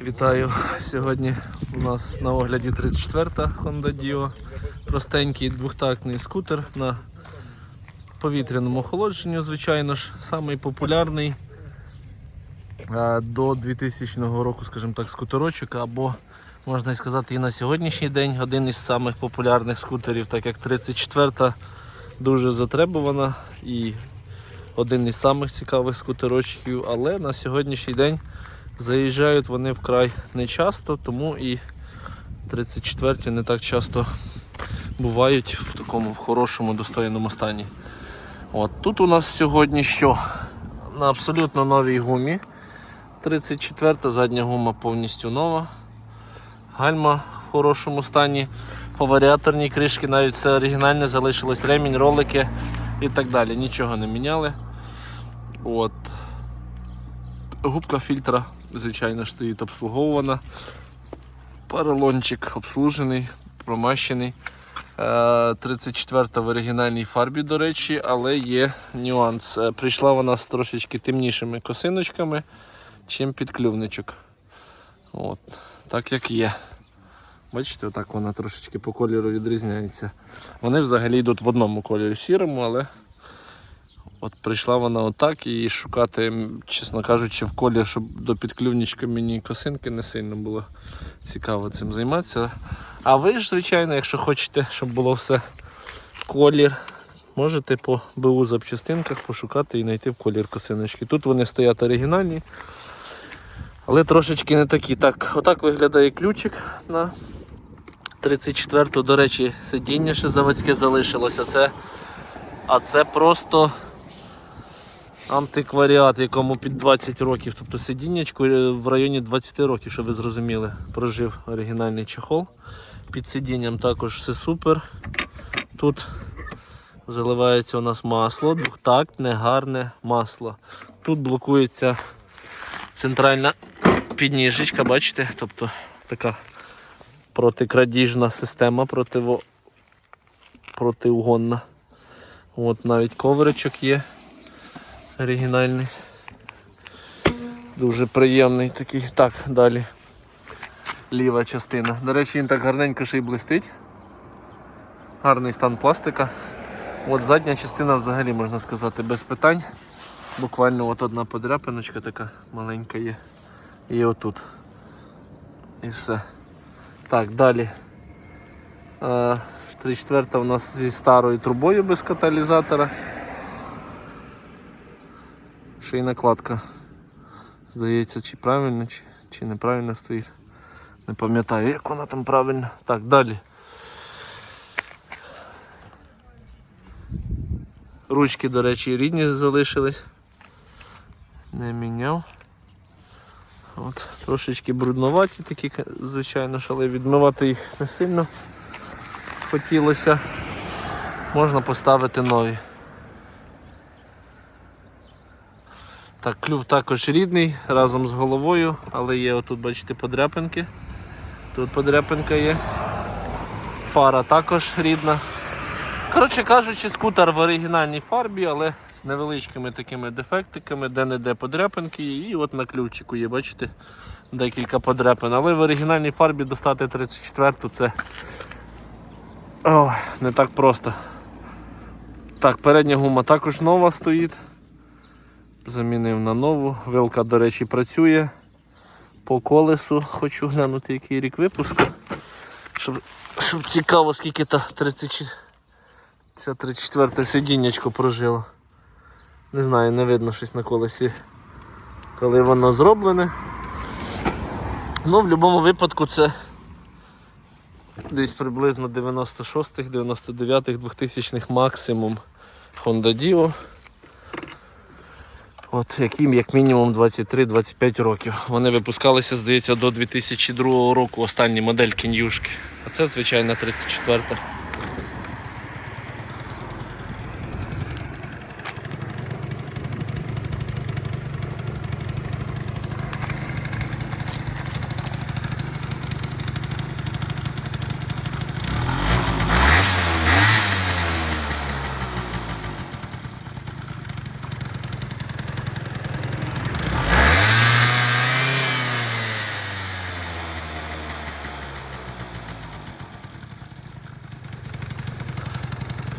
Вітаю! Сьогодні у нас на огляді 34-та Honda Dio. Простенький двохтактний скутер на повітряному охолодженню, звичайно ж, самий популярний е, до 2000 року, скажімо так, скутерочок, або можна і сказати і на сьогоднішній день один із самих популярних скутерів, так як 34-та дуже затребувана і один із самих цікавих скутерочків, але на сьогоднішній день заїжджають вони вкрай не часто, тому і 34 не так часто бувають в такому хорошому достойному стані. От Тут у нас сьогодні що? На абсолютно новій гумі. 34 задня гума повністю нова. Гальма в хорошому стані. По варіаторній кришки навіть все оригінальне залишилось ремінь, ролики і так далі. Нічого не міняли. От. Губка фільтра, звичайно, стоїть обслуговувана. Поролончик обслужений, промащений. 34 в оригінальній фарбі, до речі, але є нюанс. Е, Прийшла вона з трошечки темнішими косиночками, чим підклювничок. От, Так як є. Бачите, отак вона трошечки по кольору відрізняється. Вони взагалі йдуть в одному кольорі сірому, але От прийшла вона отак і шукати, чесно кажучи, в колір, щоб до підклювничка мені косинки не сильно було цікаво цим займатися. А ви ж, звичайно, якщо хочете, щоб було все в колір, можете по БУ запчастинках пошукати і знайти в колір косиночки. Тут вони стоять оригінальні, але трошечки не такі. Так, отак виглядає ключик на 34-ту. До речі, сидіння ще заводське залишилося. Це, а це просто антикваріат, якому під 20 років. Тобто сидіннячку е, в районі 20 років, щоб ви зрозуміли, прожив оригінальний чехол. Під сидінням також все супер. Тут заливається у нас масло, двохтактне, гарне масло. Тут блокується центральна підніжечка, бачите? Тобто така протикрадіжна система противо... протиугонна. От навіть ковричок є оригінальний. Дуже приємний такий. Так, далі. Ліва частина. До речі, він так гарненько ще й блистить. Гарний стан пластика. От задня частина взагалі можна сказати без питань. Буквально от одна подряпиночка така маленька є. І отут. І все. Так, далі. 3-4 у нас зі старою трубою без каталізатора. Ще й накладка. Здається, чи правильно, чи, чи неправильно стоїть. Не пам'ятаю, як вона там правильно. Так, далі. Ручки, до речі, рідні залишились. Не міняв. От, Трошечки брудноваті такі, звичайно, але відмивати їх не сильно хотілося. Можна поставити нові. Так, клюв також рідний разом з головою, але є отут, бачите, подряпинки. Тут подряпинка є. Фара також рідна. Коротше кажучи, скутер в оригінальній фарбі, але з невеличкими такими дефектиками, де-не-де подряпинки. І от на ключику є, бачите, декілька подряпин. Але в оригінальній фарбі достати 34-ту це О, не так просто. Так, передня гума також нова стоїть. Замінив на нову. Вилка, до речі, працює. По колесу хочу глянути, який рік випуску. Щоб, щоб цікаво, скільки та 30, ця 34 сидіннячко прожило. Не знаю, не видно щось на колесі, коли воно зроблене. Ну, в будь-якому випадку це десь приблизно 96-х, 99-х, 2000-х максимум Honda Dio. От яким як мінімум 23-25 років. Вони випускалися, здається, до 2002 року останні модель кінюшки. А це звичайно 34.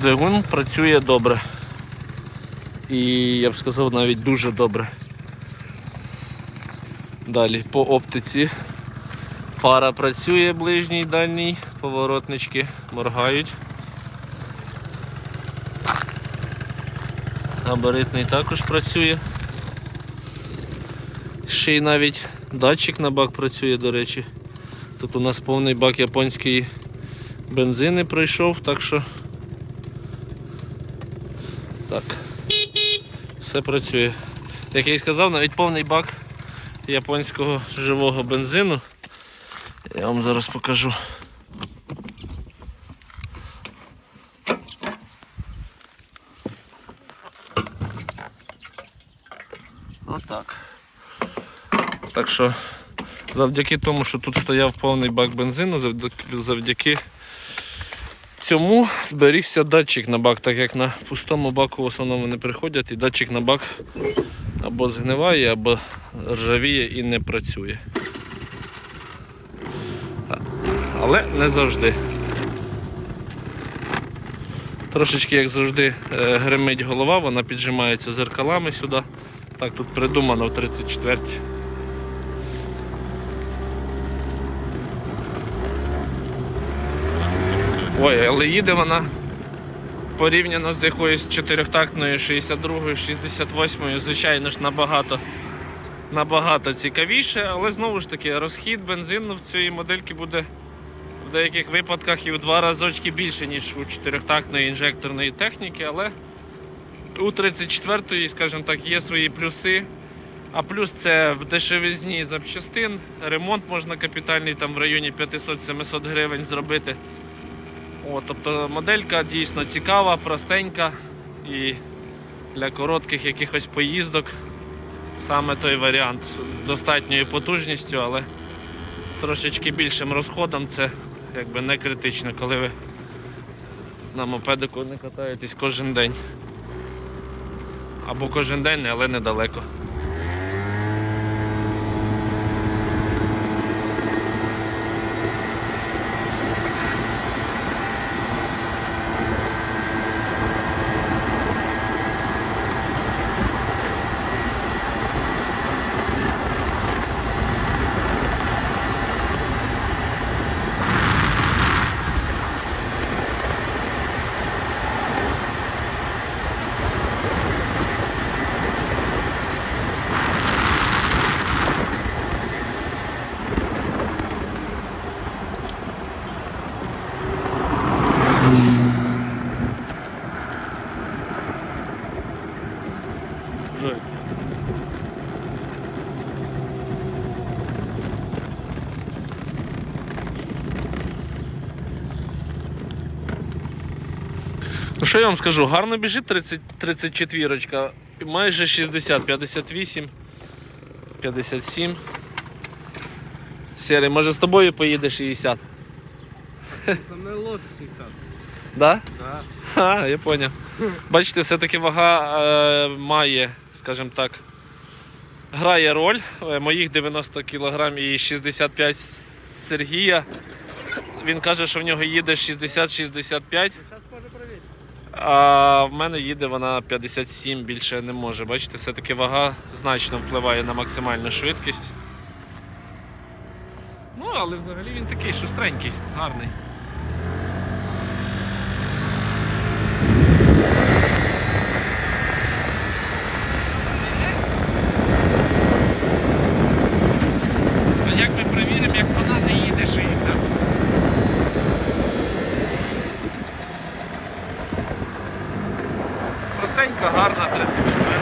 Двигун працює добре. І я б сказав навіть дуже добре. Далі по оптиці. Фара працює ближній, дальній, поворотнички моргають. Габаритний також працює. Ще й навіть датчик на бак працює, до речі. Тут у нас повний бак японської бензини пройшов, так що так. Все працює. Як я і сказав, навіть повний бак японського живого бензину. Я вам зараз покажу. Отак. Так що завдяки тому, що тут стояв повний бак бензину, завдяки, цьому зберігся датчик на бак, так як на пустому баку в основному не приходять, і датчик на бак або згниває, або ржавіє і не працює. Але не завжди. Трошечки, як завжди, е, гримить голова, вона піджимається зеркалами сюди. Так тут придумано в 34-й. Ой, але їде вона порівняно з якоюсь чотирьохтактною 62-ю, 68-ю, звичайно ж, набагато, набагато цікавіше, але знову ж таки розхід бензину в цієї модельки буде в деяких випадках і в два разочки більше, ніж у чотирьохтактної інжекторної техніки, але у 34-ї, скажімо так, є свої плюси. А плюс це в дешевизні запчастин, ремонт можна капітальний там в районі 500-700 гривень зробити. О, тобто моделька дійсно цікава, простенька і для коротких якихось поїздок саме той варіант з достатньою потужністю, але трошечки більшим розходом це якби не критично, коли ви на мопедику не катаєтесь кожен день. Або кожен день, але недалеко. Джой. Ну що я вам скажу, гарно біжить 30, 34 і майже 60, 58, 57. Сірий, може з тобою поїде 60? Со мною лодка 60. Да? Да. А, я поняв. Бачите, все-таки вага е, має, скажімо так, грає роль. Е, Моїх 90 кг і 65 Сергія. Він каже, що в нього їде 60-65, Зараз а в мене їде вона 57, більше не може. Бачите, все-таки вага значно впливає на максимальну швидкість. Ну, але взагалі він такий шустренький, гарний. А як ми перевіримо, як вона не їде 60? Простенька, гарна 34.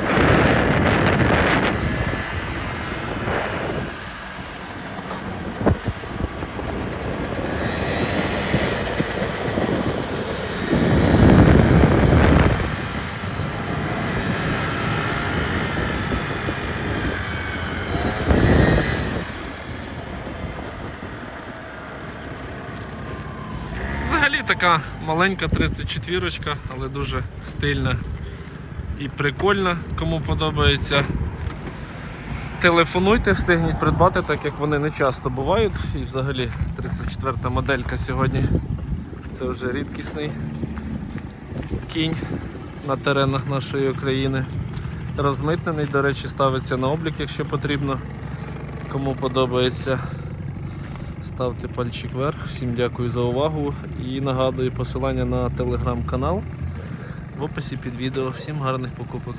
Взагалі така маленька 34, але дуже стильна і прикольна, кому подобається. Телефонуйте, встигніть придбати, так як вони не часто бувають. І взагалі 34 моделька сьогодні це вже рідкісний кінь на теренах нашої України. Розмитнений, до речі, ставиться на облік, якщо потрібно. Кому подобається, ставте пальчик вверх. Всім дякую за увагу і нагадую посилання на телеграм-канал в описі під відео. Всім гарних покупок.